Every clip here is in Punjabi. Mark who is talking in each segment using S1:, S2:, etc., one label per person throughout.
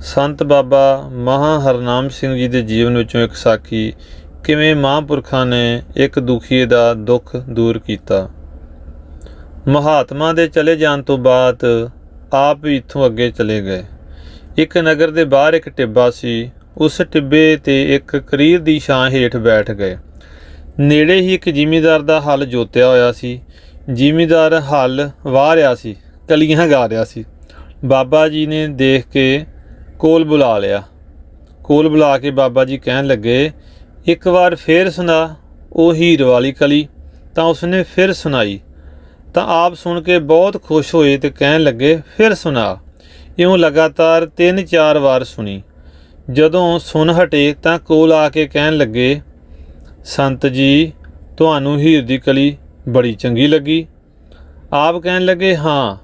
S1: ਸੰਤ ਬਾਬਾ ਮਹਾ ਹਰਨਾਮ ਸਿੰਘ ਜੀ ਦੇ ਜੀਵਨ ਵਿੱਚੋਂ ਇੱਕ ਸਾਖੀ ਕਿਵੇਂ ਮਹਾਂਪੁਰਖਾਂ ਨੇ ਇੱਕ ਦੁਖੀਏ ਦਾ ਦੁੱਖ ਦੂਰ ਕੀਤਾ। ਮਹਾਤਮਾ ਦੇ ਚਲੇ ਜਾਣ ਤੋਂ ਬਾਅਦ ਆਪ ਵੀ ਇੱਥੋਂ ਅੱਗੇ ਚਲੇ ਗਏ। ਇੱਕ ਨਗਰ ਦੇ ਬਾਹਰ ਇੱਕ ਟਿੱਬਾ ਸੀ, ਉਸ ਟਿੱਬੇ ਤੇ ਇੱਕ ਕਰੀਰ ਦੀ ਛਾਂ ਹੇਠ ਬੈਠ ਗਏ। ਨੇੜੇ ਹੀ ਇੱਕ ਜ਼ਿਮੀਂਦਾਰ ਦਾ ਹਲ ਜੋਤਿਆ ਹੋਇਆ ਸੀ। ਜ਼ਿਮੀਂਦਾਰ ਹਲ ਵਾਹ ਰਿਹਾ ਸੀ, ਕਲੀਆਂ ਗਾ ਰਿਹਾ ਸੀ। ਬਾਬਾ ਜੀ ਨੇ ਦੇਖ ਕੇ ਕੋਲ ਬੁਲਾ ਲਿਆ। ਕੋਲ ਬੁਲਾ ਕੇ ਬਾਬਾ ਜੀ ਕਹਿਣ ਲੱਗੇ, ਇੱਕ ਵਾਰ ਫੇਰ ਸੁਣਾ ਉਹ ਹੀਰ ਵਾਲੀ ਕਲੀ, ਤਾਂ ਉਸਨੇ ਫਿਰ ਸੁਣਾਈ। ਤਾਂ ਆਪ ਸੁਣ ਕੇ ਬਹੁਤ ਖੁਸ਼ ਹੋਏ ਤੇ ਕਹਿਣ ਲੱਗੇ, ਫਿਰ ਸੁਣਾ। ਇਉਂ ਲਗਾਤਾਰ ਤਿੰਨ ਚਾਰ ਵਾਰ ਸੁਣੀ। ਜਦੋਂ ਸੁਣ ਹਟੇ ਤਾਂ ਕੋਲ ਆ ਕੇ ਕਹਿਣ ਲੱਗੇ, ਸੰਤ ਜੀ, ਤੁਹਾਨੂੰ ਹੀਰ ਦੀ ਕਲੀ ਬੜੀ ਚੰਗੀ ਲੱਗੀ। ਆਪ ਕਹਿਣ ਲੱਗੇ, ਹਾਂ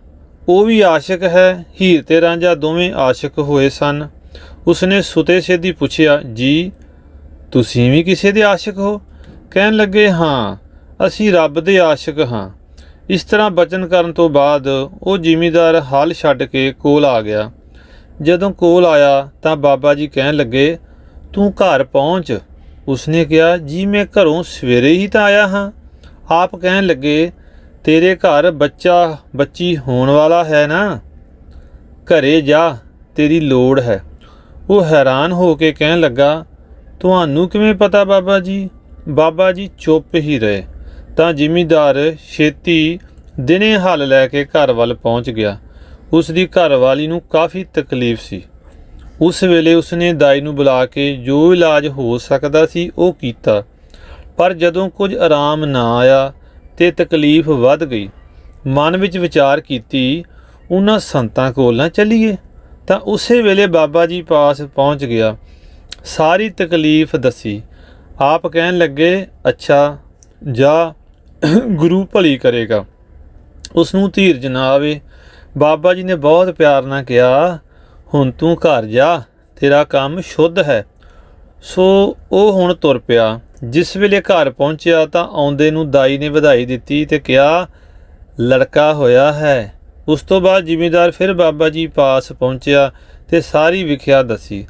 S1: ਉਹ ਵੀ ਆਸ਼ਿਕ ਹੈ, ਹੀਰ ਤੇ ਰਾਂਝਾ ਦੋਵੇਂ ਆਸ਼ਿਕ ਹੋਏ ਸਨ। ਉਸਨੇ ਸੁਤੇ ਸੇਦੀ ਪੁੱਛਿਆ, ਜੀ, ਤੁਸੀਂ ਵੀ ਕਿਸੇ ਦੇ ਆਸ਼ਿਕ ਹੋ? ਕਹਿਣ ਲੱਗੇ, ਹਾਂ, ਅਸੀਂ ਰੱਬ ਦੇ ਆਸ਼ਿਕ ਹਾਂ। ਇਸ ਤਰ੍ਹਾਂ ਬਚਨ ਕਰਨ ਤੋਂ ਬਾਅਦ ਉਹ ਜ਼ਿਮੀਦਾਰ ਹਾਲ ਛੱਡ ਕੇ ਕੋਲ ਆ ਗਿਆ। ਜਦੋਂ ਕੋਲ ਆਇਆ ਤਾਂ ਬਾਬਾ ਜੀ ਕਹਿਣ ਲੱਗੇ, ਤੂੰ ਘਰ ਪਹੁੰਚ। ਉਸਨੇ ਕਿਹਾ, ਜੀ, ਮੈਂ ਘਰੋਂ ਸਵੇਰੇ ਹੀ ਤਾਂ ਆਇਆ ਹਾਂ। ਆਪ ਕਹਿਣ ਲੱਗੇ ਤੇਰੇ ਘਰ ਬੱਚਾ, ਬੱਚੀ ਹੋਣ ਵਾਲਾ ਹੈ ਨਾ? ਘਰੇ ਜਾ, ਤੇਰੀ ਲੋੜ ਹੈ। ਉਹ ਹੈਰਾਨ ਹੋ ਕੇ ਕਹਿਣ ਲੱਗਾ, ਤੁਹਾਨੂੰ ਕਿਵੇਂ ਪਤਾ ਬਾਬਾ ਜੀ? ਬਾਬਾ ਜੀ ਚੁੱਪ ਹੀ ਰਹੇ। ਤਾਂ ਜ਼ਿਮੀਦਾਰ ਛੇਤੀ ਦਿਨੇ ਹੱਲ ਲੈ ਕੇ ਘਰ ਵੱਲ ਪਹੁੰਚ ਗਿਆ। ਉਸ ਦੀ ਘਰਵਾਲੀ ਨੂੰ ਕਾਫੀ ਤਕਲੀਫ ਸੀ। ਉਸ ਵੇਲੇ ਉਸਨੇ ਦਾਈ ਨੂੰ ਬੁਲਾ ਕੇ ਜੋ ਇਲਾਜ ਹੋ ਸਕਦਾ ਸੀ ਉਹ ਕੀਤਾ। ਪਰ ਜਦੋਂ ਕੁਝ ਆਰਾਮ ਨਾ ਆਇਆ ਤੇ ਤਕਲੀਫ ਵੱਧ ਗਈ। ਮਨ ਵਿੱਚ ਵਿਚਾਰ ਕੀਤੀ, ਉਹਨਾਂ ਸੰਤਾਂ ਕੋਲ ਨਾ ਚੱਲੀਏ। ਤਾਂ ਉਸੇ ਵੇਲੇ ਬਾਬਾ ਜੀ ਪਾਸ ਪਹੁੰਚ ਗਿਆ। ਸਾਰੀ ਤਕਲੀਫ ਦੱਸੀ। ਆਪ ਕਹਿਣ ਲੱਗੇ, ਅੱਛਾ, ਜਾ, ਗੁਰੂ ਭਲੀ ਕਰੇਗਾ। ਉਸ ਨੂੰ ਧੀਰਜ ਨਾ ਆਵੇ। ਬਾਬਾ ਜੀ ਨੇ ਬਹੁਤ ਪਿਆਰ ਨਾਲ ਕਿਹਾ, ਹੁਣ ਤੂੰ ਘਰ ਜਾ, ਤੇਰਾ ਕੰਮ ਸ਼ੁੱਧ ਹੈ। ਸੋ ਉਹ ਹੁਣ ਤੁਰ ਪਿਆ। ਜਿਸ ਵੇਲੇ ਘਰ ਪਹੁੰਚਿਆ ਤਾਂ ਆਉਂਦੇ ਨੂੰ ਦਾਈ ਨੇ ਵਧਾਈ ਦਿੱਤੀ ਤੇ ਕਿਹਾ, ਲੜਕਾ ਹੋਇਆ ਹੈ। ਉਸ ਤੋਂ ਬਾਅਦ ਜ਼ਿਮੀਂਦਾਰ ਫਿਰ ਬਾਬਾ ਜੀ ਪਾਸ ਪਹੁੰਚਿਆ ਤੇ ਸਾਰੀ ਵਿਖਿਆ ਦੱਸੀ।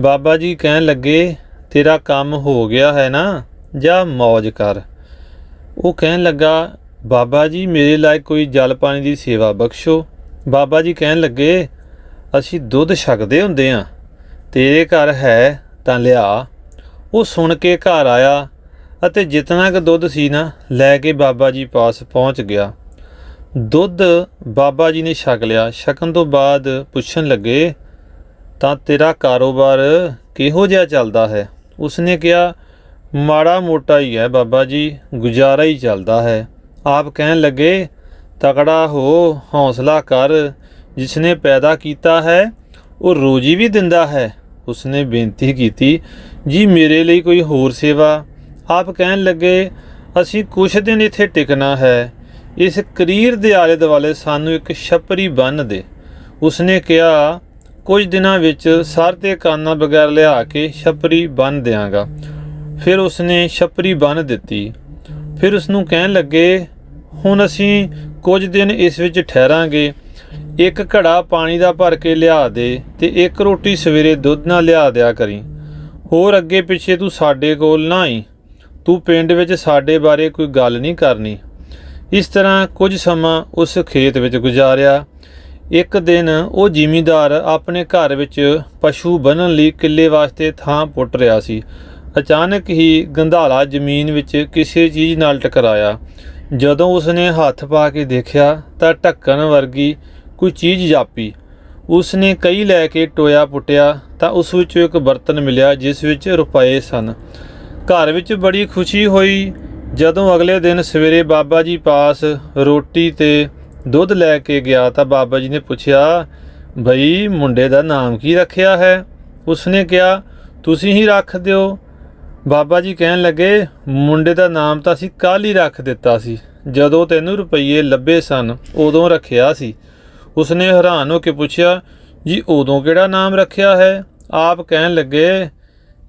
S1: ਬਾਬਾ ਜੀ ਕਹਿਣ ਲੱਗੇ, ਤੇਰਾ ਕੰਮ ਹੋ ਗਿਆ ਹੈ ਨਾ? ਜਾ ਮौज ਕਰ। ਉਹ ਕਹਿਣ ਲੱਗਾ, ਬਾਬਾ ਜੀ, ਮੇਰੇ ਲਈ ਕੋਈ ਜਲ ਪਾਣੀ ਦੀ ਸੇਵਾ ਬਖਸ਼ੋ। ਬਾਬਾ ਜੀ ਕਹਿਣ ਲੱਗੇ, ਅਸੀਂ ਦੁੱਧ ਛਕਦੇ ਹੁੰਦੇ ਆ। ਤੇਰੇ ਘਰ ਹੈ ਤਾਂ ਲਿਆ। ਉਹ ਸੁਣ ਕੇ ਘਰ ਆਇਆ ਅਤੇ ਜਿਤਨਾ ਕੁ ਦੁੱਧ ਸੀ ਨਾ, ਲੈ ਕੇ ਬਾਬਾ ਜੀ ਪਾਸ ਪਹੁੰਚ ਗਿਆ। ਦੁੱਧ ਬਾਬਾ ਜੀ ਨੇ ਛਕ ਲਿਆ। ਛਕਣ ਤੋਂ ਬਾਅਦ ਪੁੱਛਣ ਲੱਗੇ, ਤਾਂ ਤੇਰਾ ਕਾਰੋਬਾਰ ਕਿਹੋ ਜਿਹਾ ਚੱਲਦਾ ਹੈ? ਉਸਨੇ ਕਿਹਾ, ਮਾੜਾ ਮੋਟਾ ਹੀ ਹੈ ਬਾਬਾ ਜੀ, ਗੁਜ਼ਾਰਾ ਹੀ ਚੱਲਦਾ ਹੈ। ਆਪ ਕਹਿਣ ਲੱਗੇ, ਤਕੜਾ ਹੋ, ਹੌਸਲਾ ਕਰ। ਜਿਸਨੇ ਪੈਦਾ ਕੀਤਾ ਹੈ, ਉਹ ਰੋਜੀ ਵੀ ਦਿੰਦਾ ਹੈ। ਉਸਨੇ ਬੇਨਤੀ ਕੀਤੀ, ਜੀ, ਮੇਰੇ ਲਈ ਕੋਈ ਹੋਰ ਸੇਵਾ। ਆਪ ਕਹਿਣ ਲੱਗੇ, ਅਸੀਂ ਕੁਛ ਦਿਨ ਇੱਥੇ ਟਿਕਣਾ ਹੈ। ਇਸ ਕਰੀਰ ਦੇ ਆਲੇ ਦੁਆਲੇ ਸਾਨੂੰ ਇੱਕ ਛਪਰੀ ਬੰਨ ਦੇ। ਉਸਨੇ ਕਿਹਾ, ਕੁਝ ਦਿਨਾਂ ਵਿੱਚ ਸਰ ਤੇ ਕਾਨਾਂ ਬਗੈਰ ਲਿਆ ਕੇ ਛਪਰੀ ਬੰਨ ਦਿਆਂਗਾ। ਫਿਰ ਉਸਨੇ ਛਪਰੀ ਬੰਨ ਦਿੱਤੀ। ਫਿਰ ਉਸ ਨੂੰ ਕਹਿਣ ਲੱਗੇ, ਹੁਣ ਅਸੀਂ ਕੁਝ ਦਿਨ ਇਸ ਵਿੱਚ ਠਹਿਰਾਂਗੇ। ਇੱਕ ਘੜਾ ਪਾਣੀ ਦਾ ਭਰ ਕੇ ਲਿਆ ਦੇ ਤੇ ਇੱਕ ਰੋਟੀ ਸਵੇਰੇ ਦੁੱਧ ਨਾਲ ਲਿਆ ਦਿਆ ਕਰੀ। ਹੋਰ ਅੱਗੇ ਪਿੱਛੇ ਤੂੰ ਸਾਡੇ ਕੋਲ ਨਾ ਆਈ। ਤੂੰ ਪਿੰਡ ਵਿੱਚ ਸਾਡੇ ਬਾਰੇ ਕੋਈ ਗੱਲ ਨਹੀਂ ਕਰਨੀ। ਇਸ ਤਰ੍ਹਾਂ ਕੁਝ ਸਮਾਂ ਉਸ ਖੇਤ ਵਿੱਚ ਗੁਜ਼ਾਰਿਆ। ਇੱਕ ਦਿਨ ਉਹ ਜ਼ਿਮੀਂਦਾਰ ਆਪਣੇ ਘਰ ਵਿੱਚ ਪਸ਼ੂ ਬੰਨਣ ਲਈ ਕਿੱਲੇ ਵਾਸਤੇ ਥਾਂ ਪੁੱਟ ਰਿਹਾ ਸੀ। ਅਚਾਨਕ ਹੀ ਗੰਧਾਲਾ ਜ਼ਮੀਨ ਵਿੱਚ ਕਿਸੇ ਚੀਜ਼ ਨਾਲ ਟਕਰਾਇਆ। ਜਦੋਂ ਉਸਨੇ ਹੱਥ ਪਾ ਕੇ ਦੇਖਿਆ ਤਾਂ ਢੱਕਣ ਵਰਗੀ ਕੋਈ ਚੀਜ਼ ਜਾਪੀ। ਉਸਨੇ ਕਈ ਲੈ ਕੇ ਟੋਇਆ ਪੁੱਟਿਆ ਤਾਂ ਉਸ ਵਿੱਚੋਂ ਇੱਕ ਬਰਤਨ ਮਿਲਿਆ ਜਿਸ ਵਿੱਚ ਰੁਪਏ ਸਨ। ਘਰ ਵਿੱਚ ਬੜੀ ਖੁਸ਼ੀ ਹੋਈ। ਜਦੋਂ ਅਗਲੇ ਦਿਨ ਸਵੇਰੇ ਬਾਬਾ ਜੀ ਪਾਸ ਰੋਟੀ ਤੇ ਦੁੱਧ ਲੈ ਕੇ ਗਿਆ ਤਾਂ ਬਾਬਾ ਜੀ ਨੇ ਪੁੱਛਿਆ, ਭਈ, ਮੁੰਡੇ ਦਾ ਨਾਮ ਕੀ ਰੱਖਿਆ ਹੈ? ਉਸਨੇ ਕਿਹਾ, ਤੁਸੀਂ ਹੀ ਰੱਖ ਦਿਓ। ਬਾਬਾ ਜੀ ਕਹਿਣ ਲੱਗੇ, ਮੁੰਡੇ ਦਾ ਨਾਮ ਤਾਂ ਅਸੀਂ ਕੱਲ੍ਹ ਹੀ ਰੱਖ ਦਿੱਤਾ ਸੀ। ਜਦੋਂ ਤੈਨੂੰ ਰੁਪਈਏ ਲੱਭੇ ਸਨ, ਉਦੋਂ ਰੱਖਿਆ ਸੀ। ਉਸਨੇ ਹੈਰਾਨ ਹੋ ਕੇ ਪੁੱਛਿਆ, ਜੀ, ਉਦੋਂ ਕਿਹੜਾ ਨਾਮ ਰੱਖਿਆ ਹੈ? ਆਪ ਕਹਿਣ ਲੱਗੇ,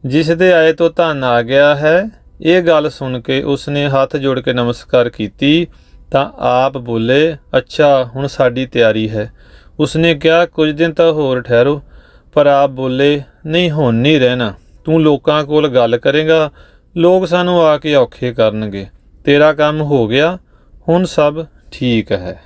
S1: ਜਿਸ ਦੇ ਆਏ ਤੋਂ ਧਨ ਆ ਗਿਆ ਹੈ। ਇਹ ਗੱਲ ਸੁਣ ਕੇ ਉਸਨੇ ਹੱਥ ਜੋੜ ਕੇ ਨਮਸਕਾਰ ਕੀਤੀ, ਤਾਂ ਆਪ ਬੋਲੇ, ਅੱਛਾ, ਹੁਣ ਸਾਡੀ ਤਿਆਰੀ ਹੈ। ਉਸਨੇ ਕਿਹਾ, ਕੁਝ ਦਿਨ ਤਾਂ ਹੋਰ ਠਹਿਰੋ। ਪਰ ਆਪ ਬੋਲੇ, ਨਹੀਂ, ਹੁਣ ਨਹੀਂ ਰਹਿਣਾ। ਤੂੰ ਲੋਕਾਂ ਕੋਲ ਗੱਲ ਕਰੇਗਾ। ਲੋਕ ਸਾਨੂੰ ਆ ਕੇ ਔਖੇ ਕਰਨਗੇ। ਤੇਰਾ ਕੰਮ ਹੋ ਗਿਆ। ਹੁਣ ਸਭ ਠੀਕ ਹੈ।